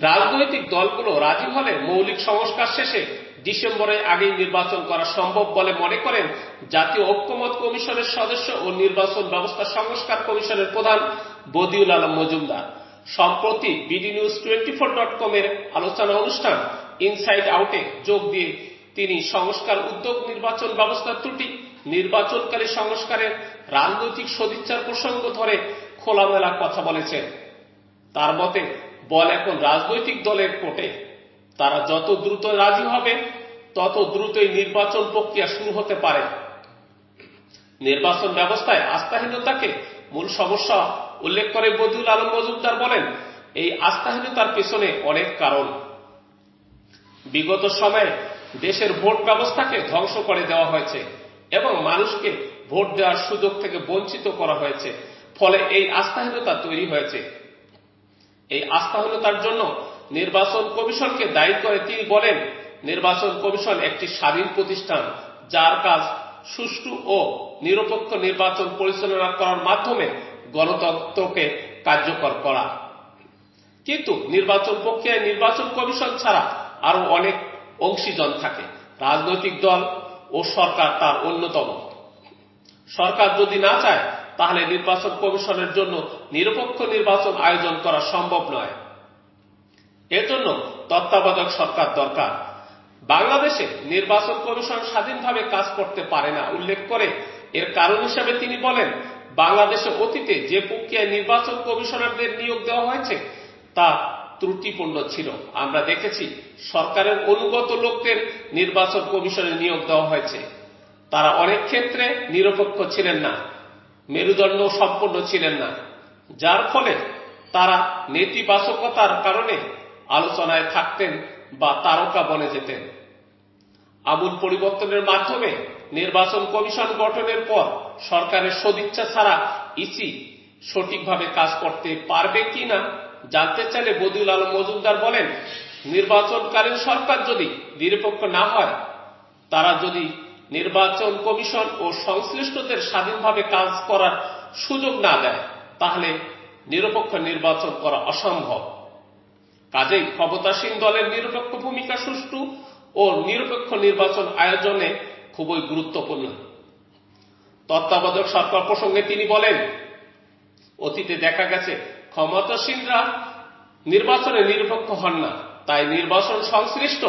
রাজনৈতিক দলগুলো রাজি হলে মৌলিক সংস্কার শেষে ডিসেম্বরের আগেই নির্বাচন করা সম্ভব বলে মনে করেন জাতীয় ঐক্যমত কমিশনের সদস্য ও নির্বাচন ব্যবস্থা সংস্কার কমিশনের প্রধান বদিউল আলম মজুমদার। সম্প্রতি BD news twenty four dot কমের আলোচনা অনুষ্ঠান ইনসাইড আউটে যোগ দিয়ে তিনি সংস্কার উদ্যোগ নির্বাচন ব্যবস্থার ত্রুটি, নির্বাচনকারী সংস্কারের রাজনৈতিক সদিচ্ছার প্রসঙ্গ ধরে খোলামেলা কথা বলেছেন। তার মতে বল এখন রাজনৈতিক দলের কোটে। তারা যত দ্রুত রাজি হবে, তত দ্রুতই নির্বাচন প্রক্রিয়া শুরু হতে পারে। নির্বাচন ব্যবস্থায় আস্থাহীনতাকে মূল সমস্যা উল্লেখ করে বদিউল আলম মজুমদার বলেন, এই আস্থাহীনতার পেছনে অনেক কারণ। বিগত সময়ে দেশের ভোট ব্যবস্থাকে ধ্বংস করে দেওয়া হয়েছে এবং মানুষকে ভোট দেওয়ার সুযোগ থেকে বঞ্চিত করা হয়েছে। ফলে এই আস্থাহীনতা তৈরি হয়েছে। এই আস্থাহীনতার জন্য নির্বাচন কমিশনকে দায়ী করে তিনি বলেন, নির্বাচন কমিশন একটি স্বাধীন প্রতিষ্ঠান যার কাজ সুষ্ঠু ও নিরপেক্ষ নির্বাচন পরিচালনা করার মাধ্যমে গণতন্ত্রকে কার্যকর করা। কিন্তু নির্বাচন প্রক্রিয়ায় নির্বাচন কমিশন ছাড়া আরও অনেক অংশীজন থাকে, রাজনৈতিক দল ও সরকার তার অন্যতম। সরকার যদি না চায় তাহলে নির্বাচন কমিশনের জন্য নিরপেক্ষ নির্বাচন আয়োজন করা সম্ভব নয়। এজন্য তত্ত্বাবধায়ক সরকার দরকার। বাংলাদেশে নির্বাচন কমিশন স্বাধীনভাবে কাজ করতে পারে না, উল্লেখ করে এর কারণ হিসেবে তিনি বলেন, বাংলাদেশে অতীতে যে প্রক্রিয়ায় নির্বাচন কমিশনারদের নিয়োগ দেওয়া হয়েছে, তা ত্রুটিপূর্ণ ছিল। আমরা দেখেছি সরকারের অনুগত লোকদের নির্বাচন কমিশনে নিয়োগ দেওয়া হয়েছে। তারা অনেক ক্ষেত্রে নিরপেক্ষ ছিলেন না। মেরুদণ্ড সম্পন্ন ছিলেন না। যার ফলে তারা নেতিবাচকতার কারণে আলোচনায় থাকতেন বা তারকা বনে যেতেন। আমূল পরিবর্তনের মাধ্যমে নির্বাচন কমিশন গঠনের পর সরকারের সদিচ্ছা ছাড়া ইসি সঠিকভাবে কাজ করতে পারবে কি না জানতে চাইলে বদিউল আলম মজুমদার বলেন, নির্বাচনকালীন সরকার যদি নিরপেক্ষ না হয়, তারা যদি নির্বাচন কমিশন ও সংশ্লিষ্টদের স্বাধীনভাবে কাজ করার সুযোগ না দেয়, তাহলে নিরপেক্ষ নির্বাচন করা অসম্ভব। কাজেই ক্ষমতাসীন দলের নিরপেক্ষ ভূমিকা সুষ্ঠু ও নিরপেক্ষ নির্বাচন আয়োজনে খুবই গুরুত্বপূর্ণ। তত্ত্বাবধায়ক সরকার প্রসঙ্গে তিনি বলেন, অতীতে দেখা গেছে, ক্ষমতাসীনরা নির্বাচনে নিরপেক্ষ হন না, তাই নির্বাচন সংশ্লিষ্ট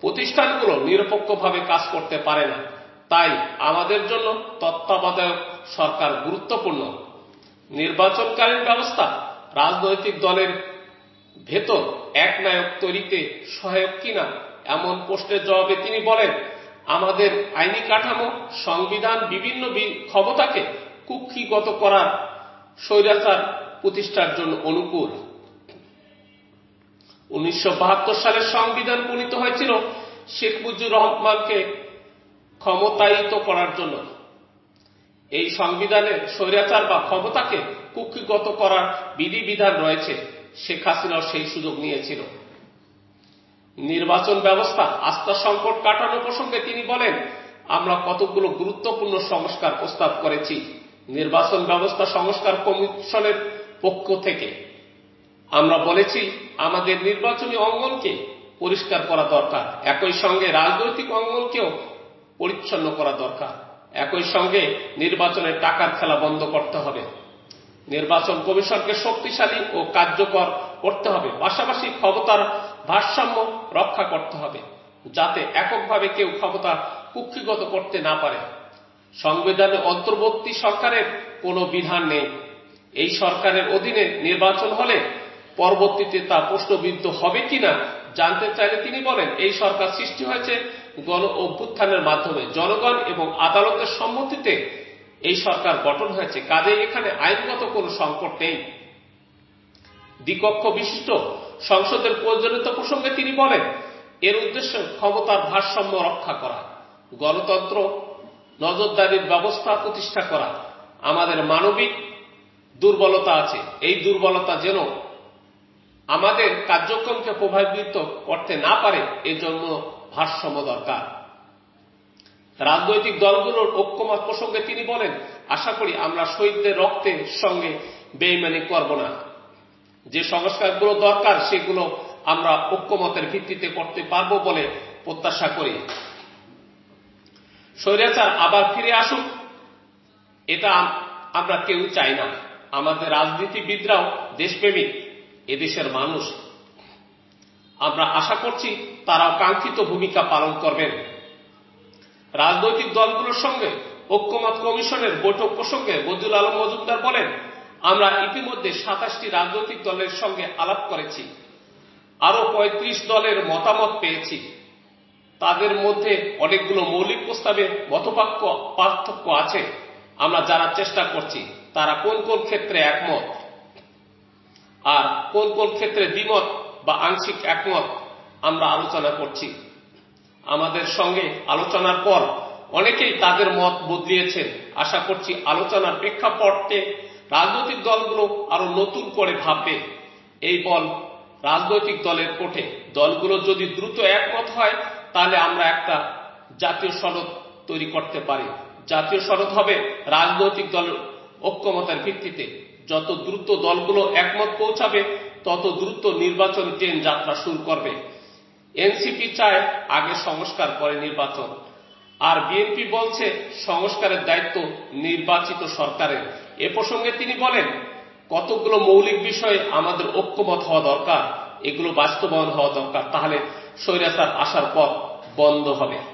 প্রতিষ্ঠানগুলো নিরপেক্ষভাবে কাজ করতে পারে না। তাই আমাদের জন্য তত্ত্বাবধায়ক সরকার গুরুত্বপূর্ণ। নির্বাচনকালীন ব্যবস্থা রাজনৈতিক দলের ভেতর এক নায়ক তৈরিতে সহায়ক কিনা এমন প্রশ্নের জবাবে তিনি বলেন, আমাদের আইনি কাঠামো, সংবিধান, বিভিন্ন ক্ষমতাকে কুক্ষিগত করার স্বৈরাচার প্রতিষ্ঠার জন্য অনুকূল। উনিশশো বাহাত্তর সালের সংবিধান প্রণীত হয়েছিল শেখ মুজিবুর রহমানকে ক্ষমতায়িত করার জন্য। এই সংবিধানে স্বৈরাচার বা ক্ষমতাকে কুক্ষিগত করার বিধিবিধান রয়েছে, শেখ হাসিনাও সেই সুযোগ নিয়েছিল। নির্বাচন ব্যবস্থা আস্থা সংকট কাটানো প্রসঙ্গে তিনি বলেন, আমরা কতগুলো গুরুত্বপূর্ণ সংস্কার প্রস্তাব করেছি। নির্বাচন ব্যবস্থা সংস্কার কমিশনের পক্ষ থেকে। আমরা বলেছি আমাদের নির্বাচনী অঙ্গনকে পরিষ্কার করা দরকার, একই সঙ্গে রাজনৈতিক অঙ্গনকেও পরিচ্ছন্ন করা দরকার, একই সঙ্গে নির্বাচনের টাকার খেলা বন্ধ করতে হবে। নির্বাচন কমিশনকে শক্তিশালী ও কার্যকর করতে হবে, পাশাপাশি ক্ষমতার ভারসাম্য রক্ষা করতে হবে, যাতে এককভাবে কেউ ক্ষমতা কুক্ষিগত করতে না পারে। সংবিধানে অন্তর্বর্তী সরকারের কোনো বিধান নেই। এই সরকারের অধীনে নির্বাচন হলে পরবর্তীতে তা প্রশ্নবিদ্ধ হবে কিনা জানতে চাইলে তিনি বলেন, এই সরকার সৃষ্টি হয়েছে গণ অভ্যুত্থানের মাধ্যমে। জনগণ এবং আদালতের সম্মতিতে এই সরকার গঠন হয়েছে। কাজেই এখানে আইনগত কোনো সংকট নেই। দ্বিকক্ষ বিশিষ্ট সংসদের প্রয়োজনীয়তা প্রসঙ্গে তিনি বলেন, এর উদ্দেশ্য ক্ষমতার ভারসাম্য রক্ষা করা, গণতন্ত্র, নজরদারির ব্যবস্থা প্রতিষ্ঠা করা। আমাদের মানবিক দুর্বলতা আছে। এই দুর্বলতা যেন আমাদের কার্যক্রমকে প্রভাবিত করতে না পারে এজন্য ভারসাম্য দরকার। রাজনৈতিক দলগুলোর ঐক্যমত প্রসঙ্গে তিনি বলেন, আশা করি আমরা শহীদদের রক্তের সঙ্গে বেইমানি করব না। যে সংস্কারগুলো দরকার, সেগুলো আমরা ঐক্যমতের ভিত্তিতে করতে পারব বলে প্রত্যাশা করি। স্বৈরাচার আবার ফিরে আসুক, এটা আমরা কেউ চাই না। আমাদের রাজনীতিবিদরাও দেশপ্রেমিক। এদেশের মানুষ। আমরা আশা করছি তারা কাঙ্ক্ষিত ভূমিকা পালন করবেন। রাজনৈতিক দলগুলোর সঙ্গে ঐক্যমত কমিশনের বৈঠক প্রসঙ্গে বদিউল আলম মজুমদার বলেন, আমরা ইতিমধ্যে সাতাশটি রাজনৈতিক দলের সঙ্গে আলাপ করেছি। আরও পঁয়ত্রিশ দলের মতামত পেয়েছি। তাদের মধ্যে অনেকগুলো মৌলিক প্রস্তাবে মতপাক্য, পার্থক্য আছে। আমরা যারা চেষ্টা করছি। তারা কোন কোন ক্ষেত্রে একমত? আর কোন কোন ক্ষেত্রে দ্বিমত বা আংশিক একমত আমরা আলোচনা করছি। আমাদের সঙ্গে আলোচনার পর অনেকেই তাদের মত বদলিয়েছেন। আশা করছি আলোচনার প্রেক্ষাপটে রাজনৈতিক দলগুলো আরও নতুন করে ভাববে। এই বল রাজনৈতিক দলের কোঠে। দলগুলো যদি দ্রুত একমত হয়, তাহলে আমরা একটা জাতীয় সনদ তৈরি করতে পারি। জাতীয় সনদ হবে রাজনৈতিক দলের ঐক্যমতের ভিত্তিতে। যত দ্রুত দলগুলো একমত পৌঁছাবে, তত দ্রুত নির্বাচন ট্রেন যাত্রা শুরু করবে। এনসিপি চায় আগে সংস্কার, পরে নির্বাচন। আর বিএনপি বলছে সংস্কারের দায়িত্ব নির্বাচিত সরকারের। এ প্রসঙ্গে তিনি বলেন, কতগুলো মৌলিক বিষয়ে আমাদের ঐক্যমত হওয়া দরকার, এগুলো বাস্তবায়ন হওয়া দরকার। তাহলে স্বৈরাচার আসার পথ বন্ধ হবে।